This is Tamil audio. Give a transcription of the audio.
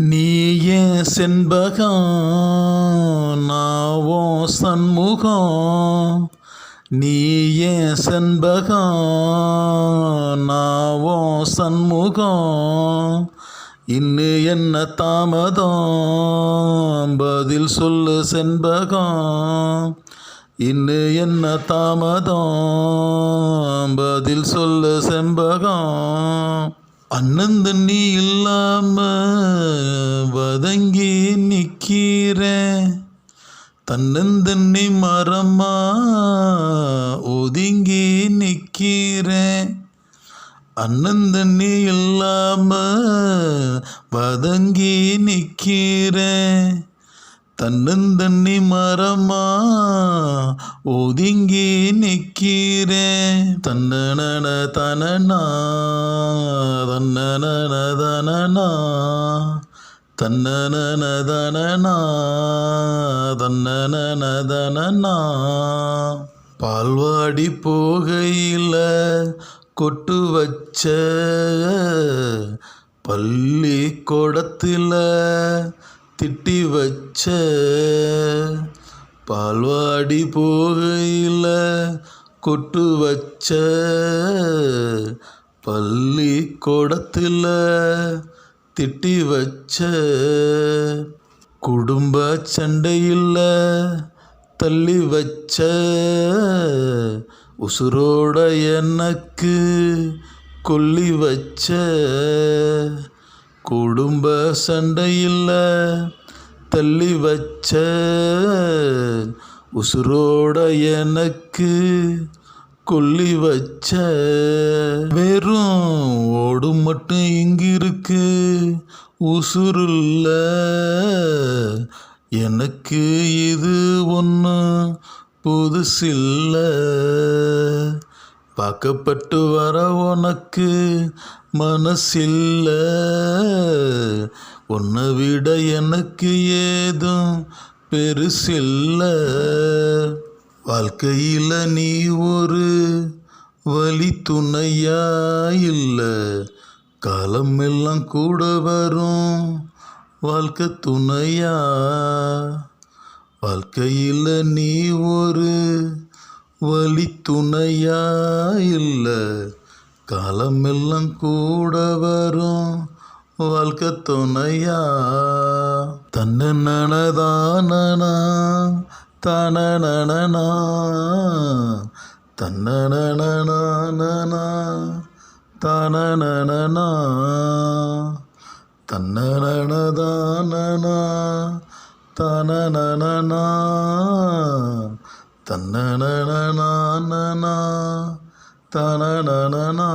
நீய செண்பகம் நாவோ சண்முகம் நீயே செண்பகம் நாவோ சண்முகம் இன்னும் என்ன தாமதம்? பதில் சொல்லு செண்பகா இன்னு என்ன தாமதம்? பதில் சொல்லு செண்பகம். அண்ணன் தண்ணி இல்லாம வதங்கி நிக்கிறேன் தன்னந்தண்ணி மரமா ஒதுங்கி நிக்கிறேன் அண்ணன் தண்ணி இல்லாம வதங்கி நிக்கிறேன் தன்னந்தன்னி மரமா? ஒதுங்கி நிக்கிறேன் தன்னன தனனா? தன்னன தனனா? தன்னன தனனா? தன்னன தனனா? பால்வாடி போகையில் கொட்டு வச்ச பள்ளி கொடத்தில் திட்டி வச்ச பால்வாடி போகையில் கொட்டு வச்ச. பள்ளி கூடத்தில் திட்டி வச்ச. குடும்ப சண்டையில் தள்ளி வச்ச. உசுரோட எனக்கு கொல்லி வச்ச. குடும்ப சண்டையில் தள்ளி வச்ச உசுரோட எனக்கு கொல்லி வச்ச வெறும் ஓடு மட்டும் இங்கிருக்கு உசுருல்ல. எனக்கு இது ஒன்று புதுசில்ல. பார்க்கப்பட்டு வர உனக்கு மனசில்ல. உன்னை விட எனக்கு ஏதும் பெருசில்ல. வாழ்க்கையில் நீ ஒரு வழி துணையா இல்லை. காலம் எல்லாம் கூட வரும் வாழ்க்கை துணையா. வாழ்க்கையில் நீ ஒரு வழி துணையா இல்லை. காலமெல்லாம் கூட வரும் வாழ்க்கை துணையா தன்ன நனதானனா? தனநனா தன்னனனா தனனனா தன்னனதானனா தனனனா தன்னனனா தனனனா